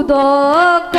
উদক